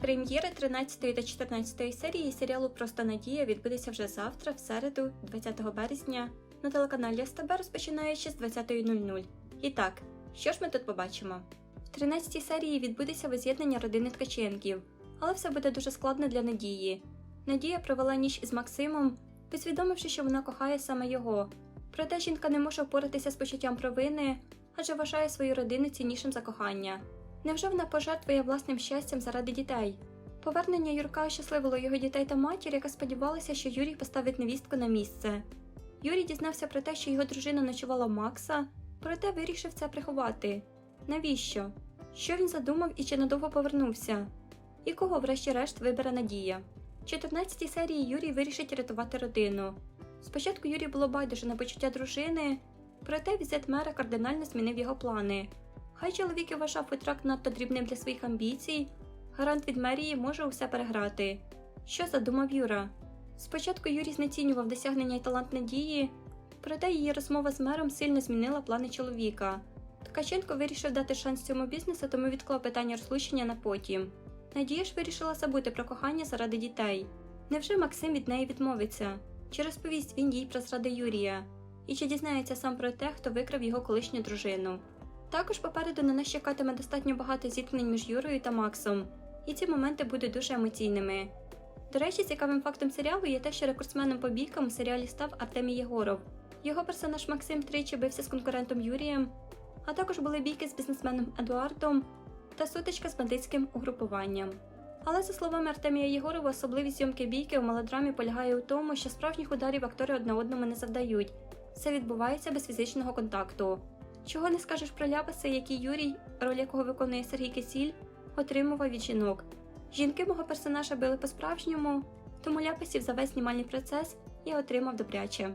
Прем'єри 13 та 14 серії серіалу Просто Надія відбудеться вже завтра, в середу, 20 березня, на телеканалі СТБ розпочинаючи з 20.00. І так, що ж ми тут побачимо? В 13 серії відбудеться воз'єднання родини Ткаченків, але все буде дуже складно для Надії. Надія провела ніч із Максимом, усвідомивши, що вона кохає саме його. Проте жінка не може впоратися з почуттям провини, адже вважає свою родину ціннішим за кохання. Невже вона пожертвує власним щастям заради дітей? Повернення Юрка ощасливило його дітей та матір, яка сподівалася, що Юрій поставить невістку на місце. Юрій дізнався про те, що його дружина ночувала Макса, проте вирішив це приховати. Навіщо? Що він задумав і чи надовго повернувся? І кого, врешті-решт, вибере Надія? В 14 серії Юрій вирішить рятувати родину. Спочатку Юрій було байдуже на почуття дружини, проте візит мера кардинально змінив його плани. Хай чоловік вважав футрак надто дрібним для своїх амбіцій, гарант від мерії може усе переграти. Що задумав Юра? Спочатку Юрій знецінював досягнення і талант Надії, проте її розмова з мером сильно змінила плани чоловіка. Ткаченко вирішив дати шанс цьому бізнесу, тому відклав питання розлучення на потім. Надія ж вирішила забути про кохання заради дітей. Невже Максим від неї відмовиться? Чи розповість він їй про зради Юрія? І чи дізнається сам про те, хто викрав його колишню дружину? Також попереду на нас чекатиме достатньо багато зіткнень між Юрою та Максом, і ці моменти будуть дуже емоційними. До речі, цікавим фактом серіалу є те, що рекордсменом по бійкам у серіалі став Артемій Єгоров. Його персонаж Максим тричі бився з конкурентом Юрієм, а також були бійки з бізнесменом Едуардом та сутичка з бандитським угрупуванням. Але за словами Артемія Єгорова, особливість зйомки бійки у мелодрамі полягає у тому, що справжніх ударів актори одне одному не завдають. Все відбувається без фізичного контакту. Чого не скажеш про ляпаси, які Юрій, роль якого виконує Сергій Кисіль, отримував від жінок. Жінки мого персонажа били по-справжньому, тому ляпасів за весь знімальний процес я отримав добряче.